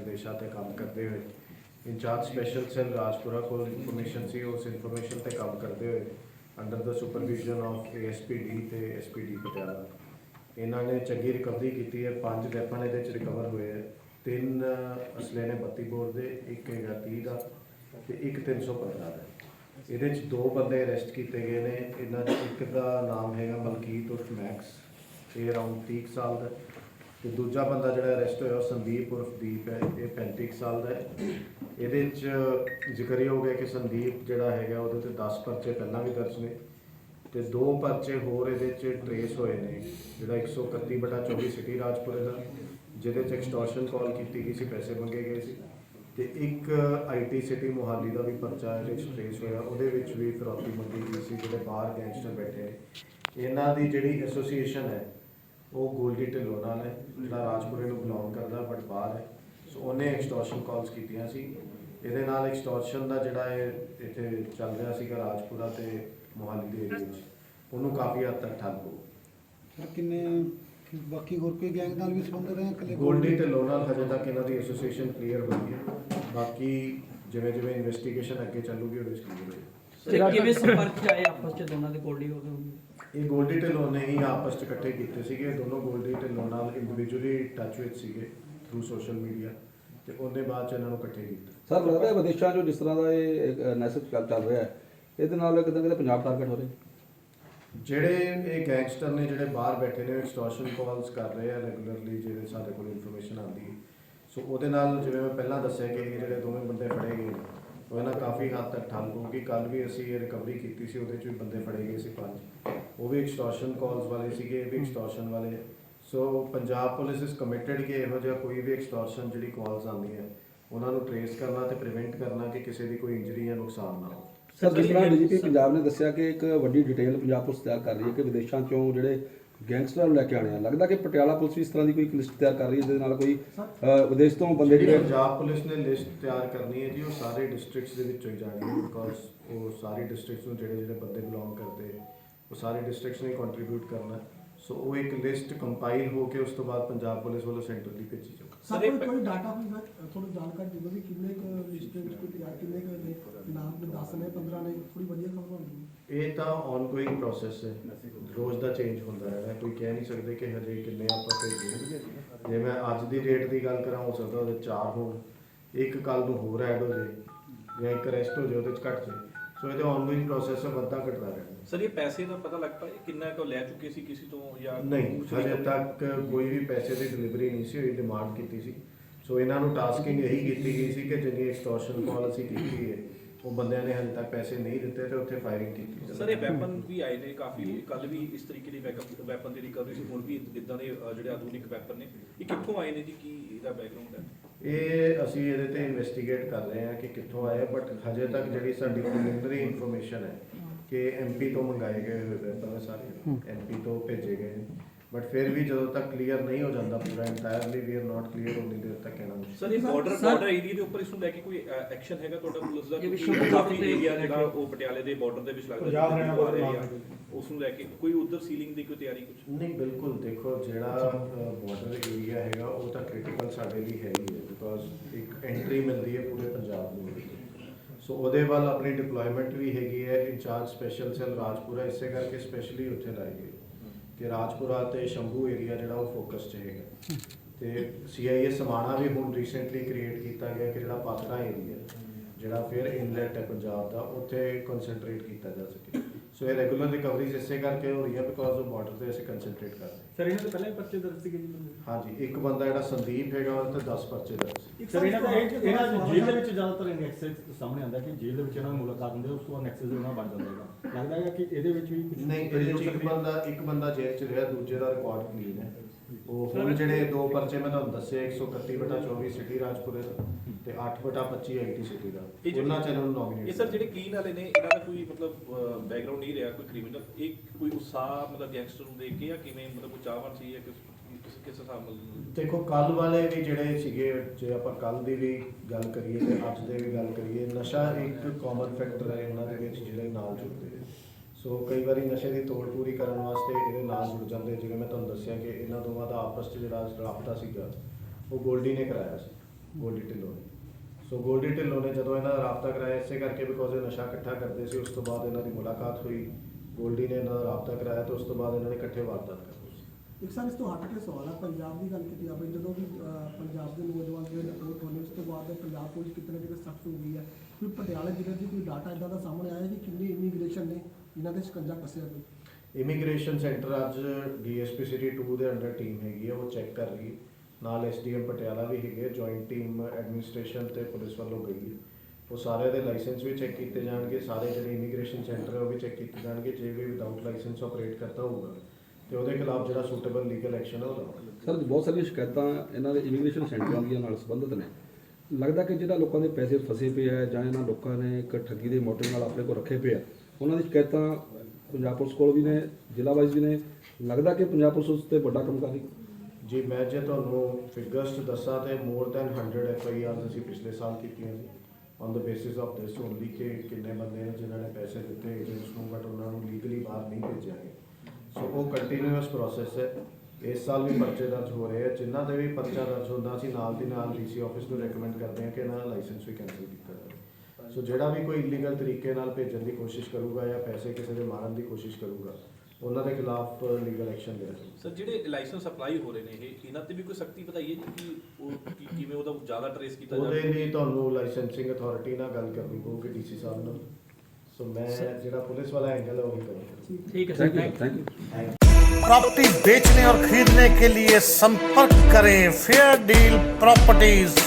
ਨਿਰਦੇਸ਼ਾਂ ਤੇ ਕੰਮ ਕਰਦੇ ਹੋਏ। ਇੰਚਾਰਜ ਸਪੈਸ਼ਲ ਸੈੱਲ ਰਾਜਪੁਰਾ ਕੋਲ ਇਨਫੋਰਮੇਸ਼ਨ ਸੀ, ਉਸ ਇਨਫੋਰਮੇਸ਼ਨ ਤੇ ਕੰਮ ਕਰਦੇ ਹੋਏ under the supervision of ASPD ਤੇ ਐਸਪੀਡੀ ਪਟਿਆਲਾ। ਇਹਨਾਂ ਨੇ ਚੰਗੀ ਰਿਕਵਰੀ ਕੀਤੀ ਹੈ, ਪੰਜ ਵੈਪਨ ਇਹਦੇ ਚ ਰਿਕਵਰ ਹੋਏ ਹੈ। ਤਿੰਨ ਅਸਲੇ ਨੇ 32 ਬੋਰ ਦੇ, ਇੱਕ ਹੈਗਾ 30 ਦਾ ਤੇ ਇੱਕ 315 ਦਾ। ਇਹਦੇ ਚ ਦੋ ਬੰਦੇ ਅਰੈਸਟ ਕੀਤੇ ਗਏ ਨੇ। ਇਹਨਾਂ ਚ ਇੱਕ ਦਾ ਨਾਮ ਹੈਗਾ ਮਲਕੀਤ ਉਰਫ ਮੈਕਸ। ਇਹ ਅਰਾਊਂਡ 30 ਕੁ ਸਾਲ ਦਾ। ਤੇ ਦੂਜਾ ਬੰਦਾ ਜਿਹੜਾ ਅਰੈਸਟ ਹੋਇਆ ਉਹ ਸੰਦੀਪ ਉਰਫ ਦੀਪ ਹੈ, ਇਹ 35 ਕੁ ਸਾਲ ਦਾ ਹੈ। ਇਹਦੇ ਚ ਜ਼ਿਕਰਯੋਗ ਹੈ ਕਿ ਸੰਦੀਪ ਜਿਹੜਾ ਹੈਗਾ ਉਹਦੇ ਤੇ 10 ਪਰਚੇ ਪਹਿਲਾਂ ਵੀ ਦਰਜ ਨੇ ਤੇ ਦੋ ਪਰਚੇ ਹੋਰ ਇਹਦੇ ਚ ਟਰੇਸ ਹੋਏ ਨੇ, ਜਿਹੜਾ 131 ਬਟਾ 24 ਸਿਟੀ ਰਾਜਪੁਰੇ ਦਾ, ਜਿਹਦੇ ਚ ਐਕਸਟੋਰਸ਼ਨ ਕਾਲ ਕੀਤੀ ਗਈ ਸੀ, ਪੈਸੇ ਮੰਗੇ ਗਏ ਸੀ ਤੇ ਇੱਕ ਆਈਟੀ ਸਿਟੀ ਮੁਹਾਲੀ ਦਾ ਵੀ ਪਰਚਾ ਇਹਦੇ ਚ ਟਰੇਸ ਹੋਇਆ, ਉਹਦੇ ਵਿੱਚ ਵੀ ਫਿਰੌਤੀ ਮੰਗੀ ਗਈ ਸੀ, ਜਿਹੜੇ ਬਾਹਰ ਗੈਂਗਸਟਰ ਬੈਠੇ ਨੇ। ਇਹਨਾਂ ਦੀ ਜਿਹੜੀ ਐਸੋਸੀਏਸ਼ਨ ਹੈ ਉਹ ਗੋਲਡੀ ਢਿੱਲੋਂ ਨਾਲ ਹੈ ਜਿਹੜਾ ਰਾਜਪੁਰੇ ਨੂੰ ਬਿਲੋਂਗ ਕਰਦਾ ਬਟ ਬਾਹਰ ਹੈ। ਸੋ ਉਹਨੇ ਐਕਸਟੋਰਸ਼ਨ ਕਾਲਸ ਕੀਤੀਆਂ ਸੀ। ਇਹਦੇ ਨਾਲ ਐਕਸਟੋਰਸ਼ਨ ਦਾ ਜਿਹੜਾ ਇਹ ਇੱਥੇ ਚੱਲ ਰਿਹਾ ਸੀਗਾ ਰਾਜਪੁਰਾ ਤੇ ਮੁਹਾਲੀ ਦੇ ਏਰੀਆ ਵਿੱਚ। ਉਹਨੂੰ ਕਾਫੀ ਹੱਦ ਤੱਕ ਠੱਲ ਹੋ ਸਰ ਕਿੰਨੇ ਬਾਕੀ ਹੋਰ ਕੋਈ ਗੈਂਗ ਨਾਲ ਵੀ ਸੰਬੰਧ ਰਹੇ ਇਕੱਲੇ? ਗੋਲਡੀ ਢਿੱਲੋਂ ਨਾਲ ਹਜੇ ਤੱਕ ਇਹਨਾਂ ਦੀ ਐਸੋਸੀਏਸ਼ਨ ਕਲੀਅਰ ਹੋਈ ਹੈ। ਬਾਕੀ ਜਿਵੇਂ ਜਿਵੇਂ ਇਨਵੈਸਟੀਗੇਸ਼ਨ ਅੱਗੇ ਚੱਲੂਗੀ ਉਹਦੇ ਵਿੱਚ ਕਲੀਅਰ ਹੋਏਗਾ। ਤੇ ਕਿਵੇਂ ਸੰਪਰਕ ਚ ਆਏ ਆਪਸ ਚ ਦੋਨਾਂ ਦੇ ਕੋਲਡੀ ਹੋ ਗਏ ਇਹ ਗੋਲਡੀ ਢਿੱਲੋਂ ਨੇ ਹੀ ਆਪਸ ਚ ਇਕੱਠੇ ਕੀਤੇ ਸੀਗੇ। ਦੋਨੋਂ ਗੋਲਡੀ ਢਿੱਲੋਂ ਨਾਲ ਇੰਡੀਵਿਜੂਅਲੀ ਟੱਚ ਵਿੱਚ ਸੀਗੇ ਥਰੂ ਸੋਸ਼ਲ ਮੀਡੀਆ ਤੇ ਉਹਦੇ ਬਾਅਦ ਚ ਇਹਨਾਂ ਨੂੰ ਇਕੱਠੇ ਕੀਤਾ। ਸਰ ਲੱਗਦਾ ਹੈ ਵਿਦੇਸ਼ਾਂ 'ਚੋਂ ਜਿਸ ਤਰ੍ਹਾਂ ਦਾ ਇਹ ਨੈਸਟ ਚੱਲ ਚੱਲ ਰਿਹਾ ਹੈ ਇਹਦੇ ਨਾਲ ਕਿਤੇ ਕਿਤੇ ਪੰਜਾਬ ਟਾਰਗੇਟ ਹੋ ਰਿਹਾ ਜਿਹੜੇ ਇਹ ਗੈਂਗਸਟਰ ਨੇ ਜਿਹੜੇ ਬਾਹਰ ਬੈਠੇ ਨੇ ਐਕਸਟੋਰਸ਼ਨ ਕਾਲਸ ਕਰ ਰਹੇ ਆ ਰੈਗੂਲਰਲੀ ਜਿਹੜੇ ਸਾਡੇ ਕੋਲ ਇਨਫੋਰਮੇਸ਼ਨ ਆਉਂਦੀ ਹੈ। ਸੋ ਉਹਦੇ ਨਾਲ ਜਿਵੇਂ ਮੈਂ ਪਹਿਲਾਂ ਦੱਸਿਆ ਕਿ ਇਹ ਜਿਹੜੇ ਦੋਵੇਂ ਬੰਦੇ ਫੜੇ ਗਏ ਨੇ ਉਹ ਇਹਨਾਂ ਕਾਫੀ ਹੱਦ ਤੱਕ ਠੱਲ ਹੋਊਗੀ ਕੱਲ ਵੀ ਅਸੀਂ ਇਹ ਰਿਕਵਰੀ ਕੀਤੀ ਸੀ ਉਹਦੇ ਚ ਵੀ ਬੰਦੇ ਫੜੇ ਗਏ ਸੀ ਪੰਜ। ਉਹ ਵੀ ਐਕਸਟੋਰਸ਼ਨ ਕਾਲਸ ਵਾਲੇ ਸੀਗੇ ਇਹ ਵੀ ਐਕਸਟੋਰਸ਼ਨ ਵਾਲੇ। ਸੋ ਪੰਜਾਬ ਪੁਲਿਸ ਇਸ ਕਮਿਟਡ ਕਿ ਇਹੋ ਜਿਹਾ ਕੋਈ ਵੀ ਐਕਸਟੋਰਸ਼ਨ ਜਿਹੜੀ ਕਾਲਸ ਆਉਂਦੀ ਹੈ ਉਹਨਾਂ ਨੂੰ ਟਰੇਸ ਕਰਨਾ ਤੇ ਪ੍ਰੀਵੈਂਟ ਕਰਨਾ ਕਿ ਕਿਸੇ ਦੀ ਕੋਈ ਇੰਜਰੀ ਜਾਂ ਨੁਕਸਾਨ ਨਾ ਹੋ ਸਰ ਜਿਸ ਤਰ੍ਹਾਂ ਡੀਜੀਪੀ ਪੰਜਾਬ ਨੇ ਦੱਸਿਆ ਕਿ ਇੱਕ ਵੱਡੀ ਡਿਟੇਲ ਪੰਜਾਬ ਪੁਲਿਸ ਤਿਆਰ ਕਰ ਰਹੀ ਹੈ ਕਿ ਵਿਦੇਸ਼ਾਂ 'ਚੋਂ ਜਿਹੜੇ ਗੈਂਗਸਟਰਾਂ ਨੂੰ ਲੈ ਕੇ ਆਣੇ ਆ ਲੱਗਦਾ ਕਿ ਪਟਿਆਲਾ ਪੁਲਿਸ ਵੀ ਇਸ ਤਰ੍ਹਾਂ ਦੀ ਕੋਈ ਲਿਸਟ ਤਿਆਰ ਕਰ ਰਹੀ ਹੈ ਜਿਹਦੇ ਨਾਲ ਕੋਈ ਵਿਦੇਸ਼ ਤੋਂ ਬੰਦੇ ਜਿਹੜੀ ਜਿਹੜੇ ਪੰਜਾਬ ਪੁਲਿਸ ਨੇ ਲਿਸਟ ਤਿਆਰ ਕਰਨੀ ਹੈ ਜੀ ਉਹ ਸਾਰੇ ਡਿਸਟ੍ਰਿਕਟਸ ਦੇ ਵਿੱਚੋਂ ਹੀ ਜਾਣੀ ਹੈ ਬਿਕੋਜ਼ ਉਹ ਸਾਰੇ ਡਿਸਟ੍ਰਿਕਟਸ ਨੂੰ ਜਿਹੜੇ ਜਿਹੜੇ ਬੰਦੇ ਬਿਲੋਂਗ ਕਰਦੇ ਉਹ ਸਾਰੇ ਡਿਸਟ੍ਰਿਕਟਸ ਨੇ ਕੰਟਰੀਬਿਊਟ ਕਰਨਾ। ਸੋ ਉਹ ਇੱਕ ਲਿਸਟ ਕੰਪਾਈਲ ਹੋ ਕੇ ਉਸ ਤੋਂ ਬਾਅਦ ਪੰਜਾਬ ਪੁਲਿਸ ਵੱਲੋਂ ਸੈਂਟਰ ਦੀ ਭੇਜੀ ਜਾਊ ਸਰ ਕੋਈ ਕੋਈ ਡਾਟਾ ਕੋਈ ਸਰ ਥੋੜੀ ਜਾਣਕਾਰੀ ਦਿਓ ਵੀ ਕਿੰਨੇ ਕੁ ਲਿਸਟ ਵਿੱਚ ਕੋਈ ਤਿਆਰ ਕਿੰਨੇ ਕੁ ਨੇ? ਨਾਮ ਨੇ 10 ਨੇ 15 ਨੇ? ਥੋੜੀ ਵਧੀਆ ਖਬਰ ਹੁੰਦੀ ਇਹ ਤਾਂ ਆਨਗੋਇੰਗ ਪ੍ਰੋਸੈਸ ਹੈ। ਰੋਜ਼ ਦਾ ਚੇਂਜ ਹੁੰਦਾ ਰਹਿਣਾ ਕੋਈ ਕਹਿ ਨਹੀਂ ਸਕਦੇ ਕਿ ਹਜੇ ਕਿੰਨੇ ਆਪਾਂ ਭੇਜੀਏ ਜੇ ਮੈਂ ਅੱਜ ਦੀ ਡੇਟ ਦੀ ਗੱਲ ਕਰਾਂ ਹੋ ਸਕਦਾ ਉਹਦੇ ਚਾਰ ਹੋਣ। ਇੱਕ ਕੱਲ ਨੂੰ ਹੋਰ ਐਡ ਹੋ ਜਾਏ ਜਾਂ ਇੱਕ ਰੈਸਟ ਹੋ ਜਾਏ ਉਹਦੇ ਚ ਘਟ ਜਾਏ। ਸੋ ਇਹਦੇ ਆਨਗੋਇੰਗ ਪ੍ਰੋਸੈਸ ਹੈ ਵੱਧਦਾ ਘਟਦਾ ਰਹਿਣਾ ਸਰ ਇਹ ਪੈਸੇ ਦਾ ਪਤਾ ਲੱਗ ਪਾਇਆ? ਕਿੰਨਾ ਕੁ ਲੈ ਚੁੱਕੇ ਸੀ ਕਿਸੇ ਤੋਂ ਜਾਂ ਨਹੀਂ ਕੁਛ ਹਜੇ ਤੱਕ ਕੋਈ ਵੀ ਪੈਸੇ ਦੀ ਡਿਲੀਵਰੀ ਨਹੀਂ ਸੀ ਹੋਈ ਡਿਮਾਂਡ ਕੀਤੀ ਸੀ। ਸੋ ਇਹਨਾਂ ਨੂੰ ਟਾਸਕਿੰਗ ਇਹੀ ਕੀਤੀ ਗਈ ਸੀ ਕਿ ਜਿੰਨੀ ਐਕਸਟੋਰਸ਼ਨ ਕਾਲ ਅਸੀਂ ਕੀਤੀ ਹੈ ਉਹ ਬੰਦਿਆਂ ਨੇ ਹਜੇ ਤੱਕ ਪੈਸੇ ਨਹੀਂ ਦਿੱਤੇ ਤੇ ਉੱਥੇ ਫਾਇਰਿੰਗ ਕੀਤੀ ਸਰ ਇਹ ਵੈਪਨ ਵੀ ਆਏ ਨੇ ਕਾਫੀ। ਕੱਲ ਵੀ ਇਸ ਤਰੀਕੇ ਦੇ ਵੈਪਨ ਦੀ ਰਿਕਵਰੀ ਸੀ। ਹੁਣ ਵੀ ਇਦਾਂ ਦੇ ਜਿਹੜੇ ਆਧੁਨਿਕ ਵੈਪਨ ਨੇ ਇਹ ਕਿੱਥੋਂ ਆਏ ਨੇ ਜੀ? ਕੀ ਇਹਦਾ ਬੈਕਗ੍ਰਾਉਂਡ ਹੈ? ਇਹ ਅਸੀਂ ਇਹਦੇ ਤੇ ਇਨਵੈਸਟੀਗੇਟ ਕਰ ਰਹੇ ਹਾਂ ਕਿ ਕਿੱਥੋਂ ਆਏ ਬਟ ਹਜੇ ਤੱਕ ਜਿਹੜੀ ਸਾਡੀ ਪ੍ਰੀਲਿਮਿਨਰੀ ਇਨਫੋਰਮੇਸ਼ਨ ਹੈ ਕਿ ਐਮਪੀ ਤੋਂ ਮੰਗਾਏ ਗਏ ਹੋਏ ਵੈਪਨ ਸਾਰੇ ਐਮਪੀ ਤੋਂ ਭੇਜੇ ਗਏ ਬਟ ਫਿਰ ਵੀ ਜਦੋਂ ਤੱਕ ਕਲੀਅਰ ਨਹੀਂ ਹੋ ਜਾਂਦਾ ਪੂਰਾ entirely we are not clear ਉਨੀ ਦੇਰ ਤੱਕ ਕਹਿਣਾ ਸਰ ਇਹ ਬਾਰਡਰ ਬਾਰਡਰ ਏਰੀਆ ਦੇ ਉੱਪਰ ਇਸ ਨੂੰ ਲੈ ਕੇ ਕੋਈ ਐਕਸ਼ਨ ਹੈਗਾ ਤੁਹਾਡਾ ਪੁਲਿਸ ਦਾ? ਇਹ ਵੀ ਕਿਉਂਕਿ ਕਾਫੀ ਏਰੀਆ ਜਿਹੜਾ ਉਹ ਪਟਿਆਲੇ ਦੇ ਬਾਰਡਰ ਦੇ ਵਿੱਚ ਲੱਗਦਾ ਉਸ ਨੂੰ ਲੈ ਕੇ ਕੋਈ ਉਧਰ ਸੀਲਿੰਗ ਦੀ ਕੋਈ ਤਿਆਰੀ ਕੁਝ ਨਹੀਂ ਬਿਲਕੁਲ ਦੇਖੋ ਜਿਹੜਾ ਬਾਰਡਰ ਏਰੀਆ ਹੈਗਾ ਉਹ ਤਾਂ ਕ੍ਰਿਟੀਕਲ ਸਾਡੇ ਲਈ ਹੈ ਹੀ ਹੈ। ਬਿਕੋਜ਼ ਇੱਕ ਐਂਟਰੀ ਮਿਲਦੀ ਹੈ ਪੂਰੇ ਪੰਜਾਬ ਨੂੰ ਸੋ ਉਹਦੇ ਵੱਲ ਆਪਣੀ ਡਿਪਲੋਇਮੈਂਟ ਵੀ ਹੈਗੀ ਹੈ ਇੰਚਾਰਜ ਸਪੈਸ਼ਲ ਸੈੱਲ ਰਾਜਪੁਰਾ, ਇਸੇ ਕਰਕੇ ਸਪੈਸ਼ਲੀ ਉੱਥੇ ਲਾਈ ਗਈ। ਕਿ ਰਾਜਪੁਰਾ ਤੇ ਸ਼ੰਭੂ ਏਰੀਆ ਜਿਹੜਾ ਉਹ ਫੋਕਸ 'ਚ ਹੈਗਾ। ਤੇ ਸੀਆਈਏ ਸਮਾਣਾ ਵੀ ਹੁਣ ਰੀਸੈਂਟਲੀ ਕ੍ਰੀਏਟ ਕੀਤਾ ਗਿਆ ਕਿ ਜਿਹੜਾ ਪਾਤੜਾ ਏਰੀਆ ਜਿਹੜਾ ਫਿਰ ਇਨਲੈਟ ਹੈ ਪੰਜਾਬ ਦਾ, ਉੱਥੇ ਕਨਸੈਂਟਰੇਟ ਕੀਤਾ ਜਾ ਸਕੇ। ਸੋ ਇਹ ਰੈਗੂਲਰ ਰਿਕਵਰੀਜ਼ ਇਸੇ ਕਰਕੇ ਹੋ ਰਹੀ ਹੈ ਬਿਕੋਜ਼ ਉਹ ਬਾਰਡਰ ਤੇ ਅਸੀਂ ਕਨਸੈਂਟਰੇਟ ਕਰ ਰਹੇ ਸਰ ਇਹਨਾਂ ਤੋਂ ਪਹਿਲਾਂ ਹੀ ਪਰਚੇ ਦਰਜ ਸੀਗੇ ਜੀ ਬੰਦੇ? ਹਾਂਜੀ ਇੱਕ ਬੰਦਾ ਜਿਹੜਾ ਸੰਦੀਪ ਹੈਗਾ ਉਹਦੇ ਤੇ 10 ਪਰਚੇ ਦਰਜ ਸੀ। ਸਰ ਇਹਨਾਂ ਦਾ ਇਹ- ਇਹਨਾਂ ਦੀ ਜੇਲ੍ਹ ਦੇ ਵਿੱਚ ਜ਼ਿਆਦਾਤਰ ਇਹ ਨੈਕਸਸ ਸਾਹਮਣੇ ਆਉਂਦਾ ਕਿ ਜੇਲ੍ਹ ਦੇ ਵਿੱਚ ਇਹਨਾਂ ਨੂੰ ਮੁਲਾਕਾਤ ਹੁੰਦੀ ਹੈ ਉਸ ਤੋਂ ਬਾਅਦ ਨੈਕਸਸ ਉਹਨਾਂ ਬਣ ਜਾਂਦਾ ਹੈਗਾ। ਲੱਗਦਾ ਹੈ ਕਿ ਇਹਦੇ ਵਿੱਚ ਵੀ ਕੁਝ ਨਹੀਂ ਇਹਦੇ ਵਿੱਚ ਇੱਕ ਬੰਦਾ ਇੱਕ ਬੰਦਾ ਜੇਲ੍ਹ ਚ ਰਿਹਾ ਦੂਜੇ ਦਾ ਰਿਕਾਰਡ ਕਲੀਨ ਹੈ। ਉਹ ਹੁਣ ਜਿਹੜੇ ਦੋ ਪਰਚੇ ਮੈਂ ਤੁਹਾਨੂੰ ਦੱਸੇ 131 ਬਟਾ 24 ਸਿਟੀ ਰਾਜਪੁਰੇ ਦਾ ਤੇ 8 ਬਟਾ 25 ਆਈਟੀ ਸਿਟੀ ਦਾ। ਇਹ ਉਹਨਾਂ ਚ ਇਹਨਾਂ ਨੂੰ ਇਹ ਨੋਮੀਨੇਟ ਸਰ ਜਿਹੜੇ ਕਲੀਨ ਵਾਲੇ ਨੇ ਇਹਨਾਂ ਦਾ ਕੋਈ ਮਤਲਬ ਬੈਕਗ੍ਰਾਉਂਡ ਨਹੀਂ ਰਿਹਾ ਕੋਈ ਕ੍ਰਿਮੀਨਲ ਇਹ ਕੋਈ ਉਸਾਹ ਮਤਲਬ ਗੈਂਗਸਟਰ ਨੂੰ ਦੇਖ ਕੇ ਜਾਂ ਕਿਵੇਂ ਮਤਲਬ ਕੋਈ ਚਾਹਵਾਨ ਸੀ ਜਾਂ ਕਿਸ ਕਿਸ ਕਿਸ ਹਿਸਾਬ ਨਾਲ? ਦੇਖੋ ਕੱਲ ਵਾਲੇ ਵੀ ਜਿਹੜੇ ਸੀਗੇ, ਜੇ ਆਪਾਂ ਕੱਲ ਦੀ ਵੀ ਗੱਲ ਕਰੀਏ ਤੇ ਅੱਜ ਦੇ ਵੀ ਗੱਲ ਕਰੀਏ, ਨਸ਼ਾ ਇੱਕ ਕਾਮਨ ਫੈਕਟਰ ਹੈ ਉਹਨਾਂ ਦੇ ਵਿੱਚ ਜਿਹੜੇ ਨਾਲ ਜੁੜਦੇ ਨੇ। ਸੋ ਕਈ ਵਾਰੀ ਨਸ਼ੇ ਦੀ ਤੋੜ ਪੂਰੀ ਕਰਨ ਵਾਸਤੇ ਇਹਦੇ ਨਾਲ ਜੁੜ ਜਾਂਦੇ ਜਿਵੇਂ ਮੈਂ ਤੁਹਾਨੂੰ ਦੱਸਿਆ ਕਿ ਇਹਨਾਂ ਦੋਵਾਂ ਦਾ ਆਪਸ 'ਚ ਜਿਹੜਾ ਰਾਬਤਾ ਸੀਗਾ, ਉਹ ਗੋਲਡੀ ਨੇ ਕਰਾਇਆ ਸੀ, ਗੋਲਡੀ ਢਿੱਲੋਂ ਨੇ। ਸੋ ਗੋਲਡੀ ਢਿੱਲੋਂ ਨੇ ਜਦੋਂ ਇਹਨਾਂ ਦਾ ਰਾਬਤਾ ਕਰਾਇਆ ਇਸੇ ਕਰਕੇ ਬਿਕੋਜ਼ ਇਹ ਨਸ਼ਾ ਇਕੱਠਾ ਕਰਦੇ ਸੀ ਉਸ ਤੋਂ ਬਾਅਦ ਇਹਨਾਂ ਦੀ ਮੁਲਾਕਾਤ ਹੋਈ। ਗੋਲਡੀ ਨੇ ਇਹਨਾਂ ਦਾ ਰਾਬਤਾ ਕਰਾਇਆ ਤੇ ਉਸ ਤੋਂ ਬਾਅਦ ਇਹਨਾਂ ਨੇ ਇਕੱਠੇ ਵਾਰਦਾਤ ਕਰਦੇ ਸੀ ਇੱਕ ਸਰ ਇਸ ਤੋਂ ਹਟ ਕੇ ਸਵਾਲ ਹੈ ਪੰਜਾਬ ਦੀ ਗੱਲ ਕੀਤੀ ਜਾਵੇ ਜਦੋਂ ਵੀ ਪੰਜਾਬ ਦੇ ਨੌਜਵਾਨ ਜਿਹੜੇ ਰਿਪੋਰਟ ਹੋਣੇ ਉਸ ਤੋਂ ਬਾਅਦ ਪੰਜਾਬ ਪੁਲਿਸ ਕਿਤੇ ਨਾ ਕਿਤੇ ਸਖਤ ਹੋ ਗਈ ਹੈ ਕੋਈ ਪਟਿਆਲੇ ਜ਼ਿਲ੍ਹੇ 'ਚ ਕੋਈ ਡਾਟਾ ਇਦਾਂ ਦਾ ਸਾਹਮਣੇ ਆਇਆ ਕਿ ਕਿੰਨੇ ਇਮੀਗ੍ਰੇਸ਼ਨ ਨੇ ਜਿਨ੍ਹਾਂ ਦੇ ਸ਼ਿਕੰਜਾ ਕੱਸਿਆ ਕੋਈ? ਇਮੀਗ੍ਰੇਸ਼ਨ ਸੈਂਟਰ ਅੱਜ ਡੀਐਸਪੀ ਸਿਟੀ 2 ਦੇ ਅੰਡਰ ਟੀਮ ਹੈਗੀ ਹੈ ਉਹ ਚੈੱਕ ਕਰ ਰਹੀ ਹੈ। ਨਾਲ ਐਸਡੀਐਮ ਪਟਿਆਲਾ ਵੀ ਹੈਗੇ ਜੁਆਇੰਟ ਟੀਮ ਐਡਮਿਨਿਸਟ੍ਰੇਸ਼ਨ ਤੇ ਪੁਲਿਸ ਵੱਲੋਂ ਗਈ ਉਹ ਸਾਰੇ ਦੇ ਲਾਇਸੈਂਸ ਵੀ ਚੈੱਕ ਕੀਤੇ ਜਾਣਗੇ, ਸਾਰੇ ਜਿਹੜੇ ਇਮੀਗ੍ਰੇਸ਼ਨ ਸੈਂਟਰ ਹੈ ਉਹ ਵੀ ਚੈੱਕ ਕੀਤੇ ਜਾਣਗੇ, ਜੇ ਵੀ ਵਿਦਆਊਟ ਲਾਇਸੈਂਸ ਆਪਰੇਟ ਕਰਦਾ ਹੋਊਗਾ। ਤੇ ਉਹਦੇ ਖਿਲਾਫ ਜਿਹੜਾ ਸੂਟੇਬਲ ਲੀਗਲ ਐਕਸ਼ਨ ਉਹ ਲਵਾਂਗੇ ਸਰ, ਬਹੁਤ ਸਾਰੀਆਂ ਸ਼ਿਕਾਇਤਾਂ ਇਹਨਾਂ ਦੇ ਇਮੀਗ੍ਰੇਸ਼ਨ ਸੈਂਟਰਾਂ ਦੀਆਂ ਨਾਲ ਸੰਬੰਧਿਤ ਨੇ। ਲੱਗਦਾ ਕਿ ਜਿਹੜਾ ਲੋਕਾਂ ਦੇ ਪੈਸੇ ਫਸੇ ਪਏ ਆ ਜਾਂ ਇਹਨਾਂ ਲੋਕਾਂ ਨੇ ਇੱਕ ਠੱਗੀ ਦੇ ਮੋਟਿਵ ਨਾਲ ਆਪਣੇ ਕੋਲ ਰੱਖੇ ਪਏ ਆ, ਉਹਨਾਂ ਦੀ ਸ਼ਿਕਾਇਤਾਂ ਪੰਜਾਬ ਪੁਲਿਸ ਕੋਲ ਵੀ ਨੇ, ਜ਼ਿਲ੍ਹਾ ਵਾਈਜ਼ ਵੀ ਨੇ। ਲੱਗਦਾ ਕਿ ਪੰਜਾਬ ਪੁਲਿਸ ਉਸ ਤੇ ਵੱਡਾ ਕੰਮ ਕਰ ਰਹੀ ਜੀ, ਮੈਂ ਜੇ ਤੁਹਾਨੂੰ ਫਿਗਰਸ ਦੱਸਾਂ ਤੇ more than 100 F I R ਅਸੀਂ ਪਿਛਲੇ ਸਾਲ ਕੀਤੀਆਂ ਸੀ। On the basis of this only ਕਿ ਕਿੰਨੇ ਬੰਦੇ ਨੇ ਜਿਨ੍ਹਾਂ ਨੇ ਪੈਸੇ ਦਿੱਤੇ ਏਜੰਟਸ ਨੂੰ ਬਟ ਉਹਨਾਂ ਨੂੰ ਲੀਗਲੀ ਬਾਹਰ ਨਹੀਂ ਭੇਜਿਆ ਗਿਆ। ਸੋ ਉਹ ਕੰਟੀਨਿਊਅਸ ਪ੍ਰੋਸੈਸ ਹੈ। ਇਸ ਸਾਲ ਵੀ ਪਰਚੇ ਦਰਜ ਹੋ ਰਹੇ ਆ। ਜਿਨ੍ਹਾਂ ਦੇ ਵੀ ਪਰਚਾ ਦਰਜ ਹੁੰਦਾ ਸੀ ਨਾਲ ਦੀ ਨਾਲ ਡੀਸੀ ਆਫਿਸ ਨੂੰ ਰეკਮੈਂਡ ਕਰਦੇ ਆ ਕਿ ਇਹਨਾਂ ਦਾ ਲਾਇਸੈਂਸ ਵੀ ਕੈਂਸਲ ਕੀਤਾ ਜਾਵੇ। ਸੋ ਜਿਹੜਾ ਵੀ ਕੋਈ ਇਲੀਗਲ ਤਰੀਕੇ ਨਾਲ ਭੇਜਣ ਦੀ ਕੋਸ਼ਿਸ਼ ਕਰੂਗਾ ਜਾਂ ਪੈਸੇ ਕਿਸੇ ਦੇ ਮਾਰਨ ਦੀ ਕੋਸ਼ਿਸ਼ ਕਰੂਗਾ ਉਹਨਾਂ ਦੇ ਖਿਲਾਫ ਲੀਗਲ ਐਕਸ਼ਨ ਲਿਆ ਜਾਊਗਾ ਸਰ ਜਿਹੜੇ ਲਾਇਸੈਂਸ ਅਪਲਾਈ ਹੋ ਰਹੇ ਨੇ ਇਹ ਇਹਨਾਂ ਤੇ ਵੀ ਕੋਈ ਸਖਤੀ ਬਤਾਈਏ ਜੀ ਕਿ ਉਹ ਕੀ- ਕਿਵੇਂ ਉਹਦਾ ਜ਼ਿਆਦਾ ਟਰੇਸ ਕੀਤਾ ਉਹਦੇ ਜਾਵੇ ਲਈ ਤੁਹਾਨੂੰ ਲਾਇਸੈਂਸਿੰਗ ਅਥਾਰਟੀ ਨਾਲ ਗੱਲ ਕਰਨੀ ਪਊਗੀ ਡੀਸੀ ਸਾਹਿਬ ਨਾਲ ਸੋ ਮੈਂ ਜਿਹੜਾ ਪੁਲਿਸ ਵਾਲਾ ਐਂਗਲ ਹੈ ਉਹ ਹੀ ਕਰੂੰਗਾ ਠੀਕ ਹੈ sir thank you thank you property बेचने और खरीदने के लिए संपर्क करें फेयर डील प्रॉपर्टीज